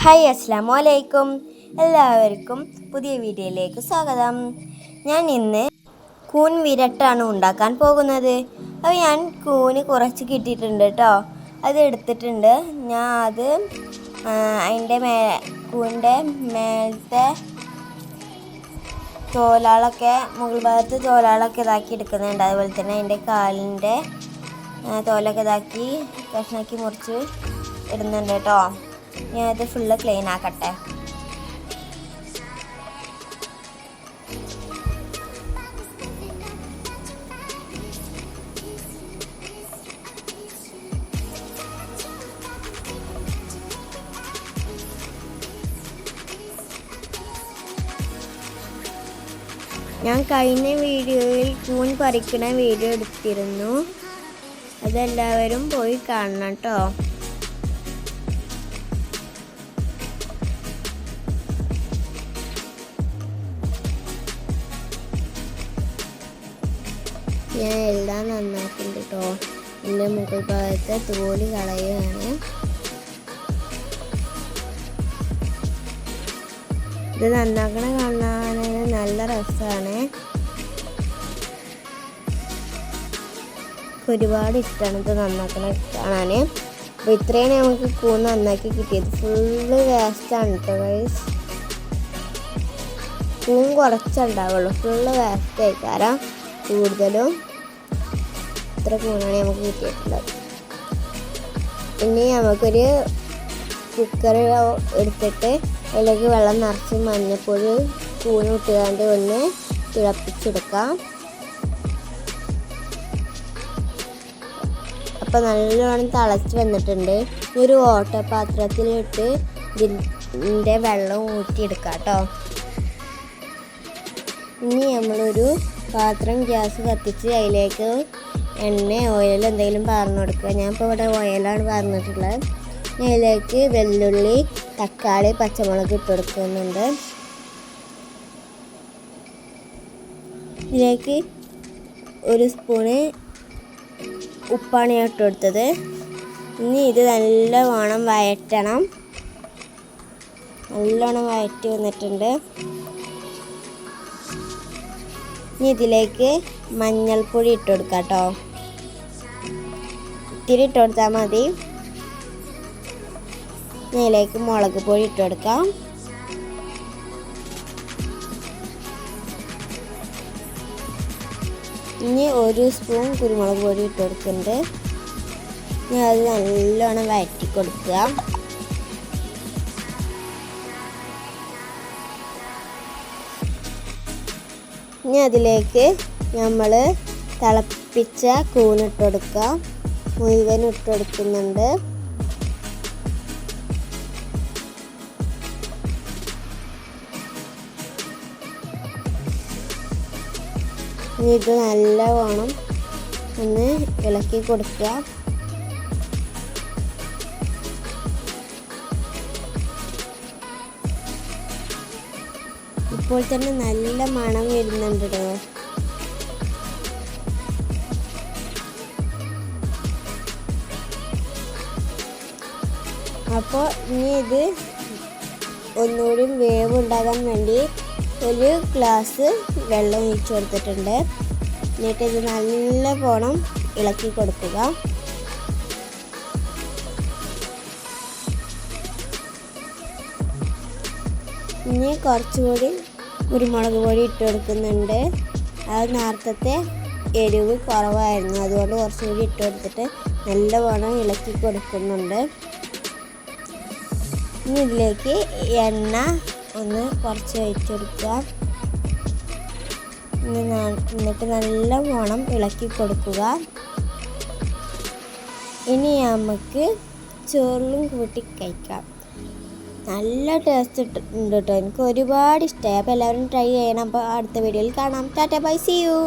Hi അസ്സാം വലൈക്കും എല്ലാവർക്കും പുതിയ വീഡിയോയിലേക്ക് സ്വാഗതം. ഞാൻ ഇന്ന് കൂൺ വിരട്ടാണ് ഉണ്ടാക്കാൻ പോകുന്നത്. അപ്പോൾ ഞാൻ കൂന് കുറച്ച് കിട്ടിയിട്ടുണ്ട് കേട്ടോ. അത് എടുത്തിട്ടുണ്ട്. ഞാൻ അത് അതിന്റെ മേ കൂന്റെ മേലത്തെ തോലാളൊക്കെ മുകൾ ഭാഗത്ത് തോലാളൊക്കെ ഇതാക്കി എടുക്കുന്നുണ്ട്. അതുപോലെ തന്നെ അതിന്റെ കാലിന്റെ തോലൊക്കെ ഇതാക്കി കഷ്ണാക്കി മുറിച്ച് ഇടുന്നുണ്ട് കേട്ടോ. ഞാൻ ഇത് ഫുള്ള് ക്ലീൻ ആക്കട്ടെ. ഞാൻ കഴിഞ്ഞ വീഡിയോയിൽ കൂൺ പറിക്കണ വീഡിയോ എടുത്തിരുന്നു. അതെല്ലാവരും പോയി കാണണം കേട്ടോ ഞാൻ എല്ലാം നന്നാക്കുന്നുണ്ട് കേട്ടോ എന്റെ മുകൾ ഭാഗത്തെ തോൽ കളയുകയാണ്. ഇത് നന്നാക്കണ കാണാൻ നല്ല രസമാണ്. ഒരുപാട് ഇഷ്ടമാണ് ഇത് നന്നാക്കണ കാണാൻ. അപ്പോൾ ഇത്രയാണ് നമുക്ക് കൂൺ നന്നാക്കി കിട്ടിയത്. ഫുള്ള് വേസ്റ്റാണ് കേട്ടോ ഗൈസ് കൂൺ കുറച്ചുണ്ടാവുള്ളൂ ഫുള്ള് വേസ്റ്റ് ആയിക്കാരം കൂടുതലും ഇത്ര കൂണാണ് നമുക്ക് കിട്ടിയിട്ടുള്ളത്. ഇനി നമുക്കൊരു കുക്കർ എടുത്തിട്ട് അതിലേക്ക് വെള്ളം നിറച്ച് മഞ്ഞപ്പൊടി കൂണ് ഇട്ടുകൊണ്ട് ഒന്ന് തിളപ്പിച്ചെടുക്കാം. അപ്പോൾ നല്ലോണം തിളച്ച് വന്നിട്ടുണ്ട്. ഒരു ഓട്ടപാത്രത്തിലിട്ട് ഇതിന്റെ വെള്ളം ഊറ്റിയെടുക്കാം കേട്ടോ. ഇനി നമ്മളൊരു പാത്രം ഗ്യാസ് കത്തിച്ച് അതിലേക്ക് എണ്ണ ഓയിൽ എന്തെങ്കിലും പാർന്നു കൊടുക്കുക. ഞാൻ ഇപ്പോൾ ഇവിടെ ഓയിലാണ് പാർന്നിട്ടുള്ളത്. അതിലേക്ക് വെള്ളുള്ളി തക്കാളി പച്ചമുളക് ഇട്ട് കൊടുക്കുന്നുണ്ട്. ഇതിലേക്ക് ഒരു സ്പൂണ് ഉപ്പാണ് ഞാൻ ഇട്ട് കൊടുത്തത്. ഇനി ഇത് നല്ലവണ്ണം വഴറ്റണം നല്ലോണം വഴറ്റി വന്നിട്ടുണ്ട്. ഇനി ഇതിലേക്ക് മഞ്ഞൾപ്പൊടി ഇട്ട് കൊടുക്കാം കേട്ടോ. ഇത്തിരി ഇട്ട് കൊടുത്താൽ മതി. ഇതിലേക്ക് മുളക് പൊടി ഇട്ട് കൊടുക്കാം. ഇനി ഒരു സ്പൂൺ കുരുമുളക് പൊടി ഇട്ട് കൊടുക്കുന്നുണ്ട്. ഇനി അത് നല്ലോണം വഴറ്റി കൊടുക്കുക. ഇനി അതിലേക്ക് നമ്മൾ തിളപ്പിച്ച കൂണിട്ട് മുഴുവൻ ഇട്ട് കൊടുക്കുന്നുണ്ട് ഇനി ഇത് നല്ലവണ്ണം ഒന്ന് ഇളക്കി കൊടുക്കുക. ഇപ്പോൾ തന്നെ നല്ല മണം വരുന്നുണ്ട് അപ്പോൾ ഇനി ഇത് ഒന്നുകൂടി വേവ് ഉണ്ടാകാൻ വേണ്ടി ഒരു ഗ്ലാസ് വെള്ളം ഒഴിച്ചു കൊടുത്തിട്ടുണ്ട്. എന്നിട്ട് ഇത് നല്ല പോണം ഇളക്കി കൊടുക്കുക. ഇനി കുറച്ചുകൂടി കുരുമുളക് പൊടി ഇട്ട് കൊടുക്കുന്നുണ്ട്. അത് നേരത്തെ എരിവ് കുറവായിരുന്നു. അതുകൊണ്ട് കുറച്ചുകൂടി ഇട്ട് കൊടുത്തിട്ട് നല്ലവണ്ണം ഇളക്കി കൊടുക്കുന്നുണ്ട്. ഇനി ഇതിലേക്ക് എണ്ണ ഒന്ന് കുറച്ച് ഒഴിച്ച് കൊടുക്കുക. ഇനി നല്ല എന്നിട്ട് ഇളക്കി കൊടുക്കുക. ഇനി നമുക്ക് ചോറിലും കൂട്ടി കഴിക്കാം. നല്ല ടേസ്റ്റ് ഉണ്ട് കേട്ടോ എനിക്ക് ഒരുപാട് ഇഷ്ടമായി അപ്പോൾ എല്ലാവരും ട്രൈ ചെയ്യണം. അപ്പോൾ അടുത്ത വീഡിയോയിൽ കാണാം. Tata by C U